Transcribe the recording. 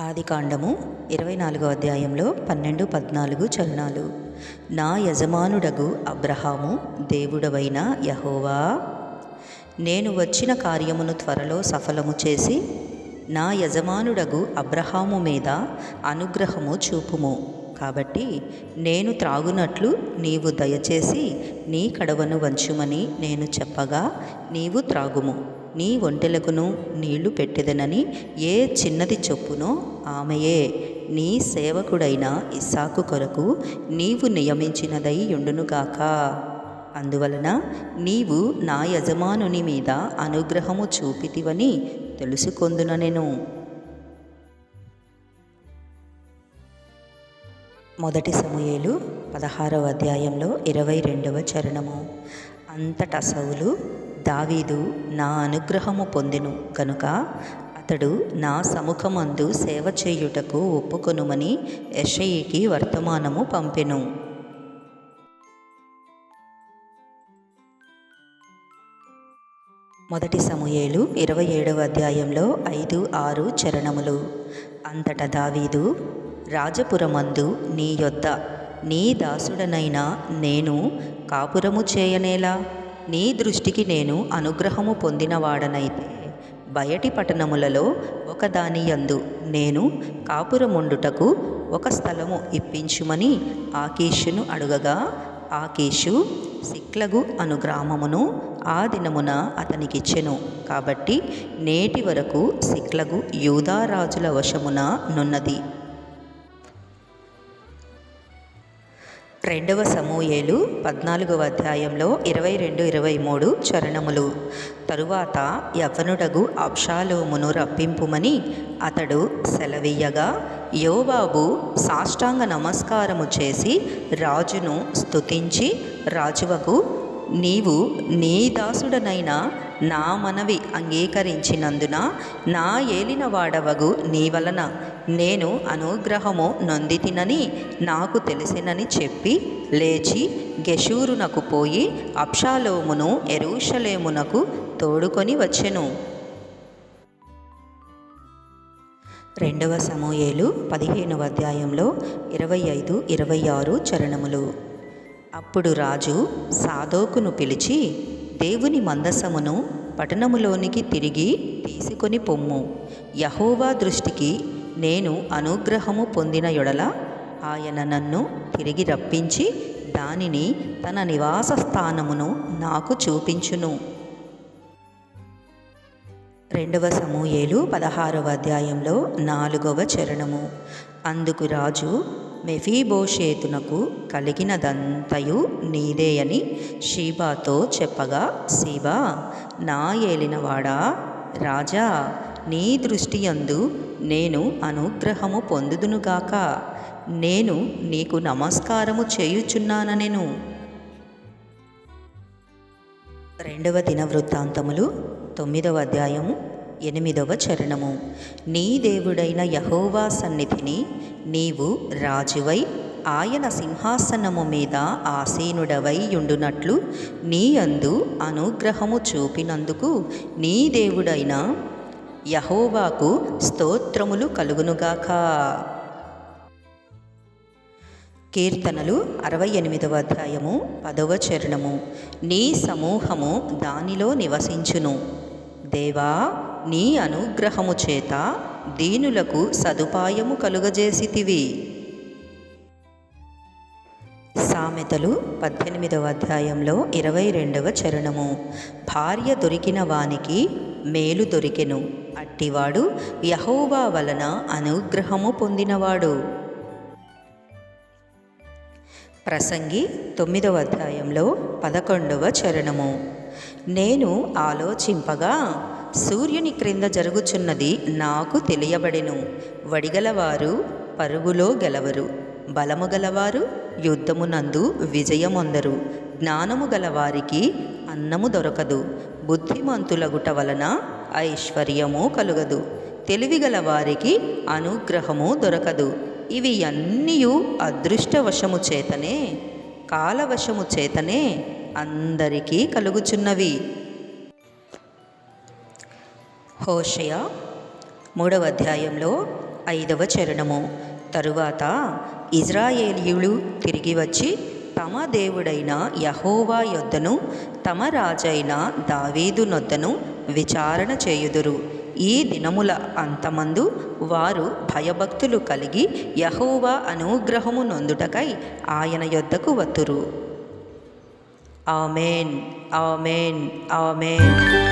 ఆదికాండము ఇరవై నాలుగో అధ్యాయంలో పన్నెండు పద్నాలుగు చరణాలు. నా యజమానుడగు అబ్రహాము దేవుడవైన యహోవా నేను వచ్చిన కార్యమును త్వరలో సఫలము చేసి నా యజమానుడగు అబ్రహాము మీద అనుగ్రహము చూపుము. కాబట్టి నేను త్రాగునట్లు నీవు దయచేసి నీ కడవను వంచుమని నేను చెప్పగా నీవు త్రాగుము. నీ ఒంటెలకును నీళ్ళు పెట్టెదనని ఏ చిన్నది చొప్పునో ఆమెయే. నీ సేవకుడైన ఇసాకు కొరకు నీవు నియమించినదై ఉండునుగాక అందువలన నీవు నా యజమానుని మీద అనుగ్రహము చూపితివని తెలుసుకొందున నేను. మొదటి సమయలు పదహారవ అధ్యాయంలో ఇరవై రెండవ చరణము. అంతట సౌలు దావీదు నా అనుగ్రహము పొందెను కనుక అతడు నా సముఖమందు సేవ చేయుటకు ఒప్పుకొనుమని యషయికి వర్తమానము పంపెను. మొదటి సమూయేలు ఇరవై ఏడవ అధ్యాయంలో ఐదు ఆరు చరణములు. అంతట దావీదు రాజపురమందు నీ యొద్ద నీ దాసుడనైన నేను కాపురము చేయనేలా? నీ దృష్టికి నేను అనుగ్రహము పొందినవాడనైతే బయటి పట్టణములలో ఒకదాని యందు నేను కాపురముండుటకు ఒక స్థలము ఇప్పించుమని ఆకీషును అడుగగా ఆకీషు సిక్లగు అను గ్రామమును ఆ దినమున అతనికిచ్చెను. కాబట్టి నేటి వరకు సిక్లగు యూదారాజుల వశమున నున్నది. రెండవ సమూయేలు పద్నాలుగవ అధ్యాయంలో ఇరవై రెండు ఇరవై మూడు చరణములు. తరువాత యవ్వనుడగు అబ్షాలోమును రప్పింపుమని అతడు సెలవీయగా యోబాబు సాష్టాంగ నమస్కారము చేసి రాజును స్తుతించి రాజువకు నీవు నీ దాసుడనైన నా మనవి అంగీకరించినందున నా ఏలిన వాడవగు నీ వలన నేను అనుగ్రహము నొందితినని నాకు తెలిసినని చెప్పి లేచి గెషూరునకు పోయి అప్షాలోమును ఎరూషలేమునకు తోడుకొని వచ్చెను. రెండవ సమూయేలు పదిహేనవ అధ్యాయంలో ఇరవై ఐదు ఇరవై ఆరు చరణములు. అప్పుడు రాజు సాదోకును పిలిచి దేవుని మందసమును పట్టణములోనికి తిరిగి తీసుకొని పొమ్ము. యహోవా దృష్టికి నేను అనుగ్రహము పొందిన యొడల ఆయన నన్ను తిరిగి రప్పించి దానిని తన నివాస స్థానమును నాకు చూపించును. రెండవ సమూయేలు పదహారవ అధ్యాయంలో నాలుగవ చరణము. అందుకు రాజు మెఫీబోషేతునకు కలిగినదంతయు నీదే అని షీబాతో చెప్పగా శీబా నా ఏలినవాడా? రాజా నీ దృష్టి యందు నేను అనుగ్రహము పొందుదునుగాక. నేను నీకు నమస్కారము చేయుచున్నాననెను. రెండవ దిన వృత్తాంతములు తొమ్మిదవ అధ్యాయము ఎనిమిదవ చరణము. నీ దేవుడైన యహోవా సన్నిధిని నీవు రాజువై ఆయన సింహాసనము మీద ఆసీనుడవై ఉండునట్లు నీ అందు అనుగ్రహము చూపినందుకు నీ దేవుడైన యహోవాకు స్తోత్రములు కలుగునుగాక. కీర్తనలు అరవై ఎనిమిదవ అధ్యాయము పదవ చరణము. నీ సమూహము దానిలో నివసించును. దేవా నీ అనుగ్రహము చేత దీనులకు సదుపాయము కలుగజేసితివి. సామెతలు పద్దెనిమిదవ అధ్యాయంలో ఇరవై రెండవ చరణము. భార్య దొరికిన వానికి మేలు దొరికెను. అట్టివాడు యహోవా వలన అనుగ్రహము పొందినవాడు. ప్రసంగి తొమ్మిదవ అధ్యాయంలో పదకొండవ చరణము. నేను ఆలోచింపగా సూర్యుని క్రింద జరుగుచున్నది నాకు తెలియబడెను. వడిగలవారు పరుగులో గెలవరు. బలము గలవారు యుద్ధమునందు విజయమొందరు. జ్ఞానము గలవారికి అన్నము దొరకదు. బుద్ధిమంతులగుట వలన ఐశ్వర్యము కలుగదు. తెలివిగల వారికి అనుగ్రహము దొరకదు. ఇవి అన్నీ అదృష్టవశము చేతనే కాలవశము చేతనే అందరికీ కలుగుచున్నవి. హోషయ మూడవ అధ్యాయంలో ఐదవ చరణము. తరువాత ఇజ్రాయేలీయులు తిరిగి వచ్చి తమ దేవుడైన యహోవా యొద్దను తమ రాజైన దావీదు నొద్దను విచారణ చేయుదురు. ఈ దినముల అంతమందు వారు భయభక్తులు కలిగి యహోవా అనుగ్రహము నొందుటకై ఆయన యొద్దకు వత్తురు. Amen. Amen. Amen.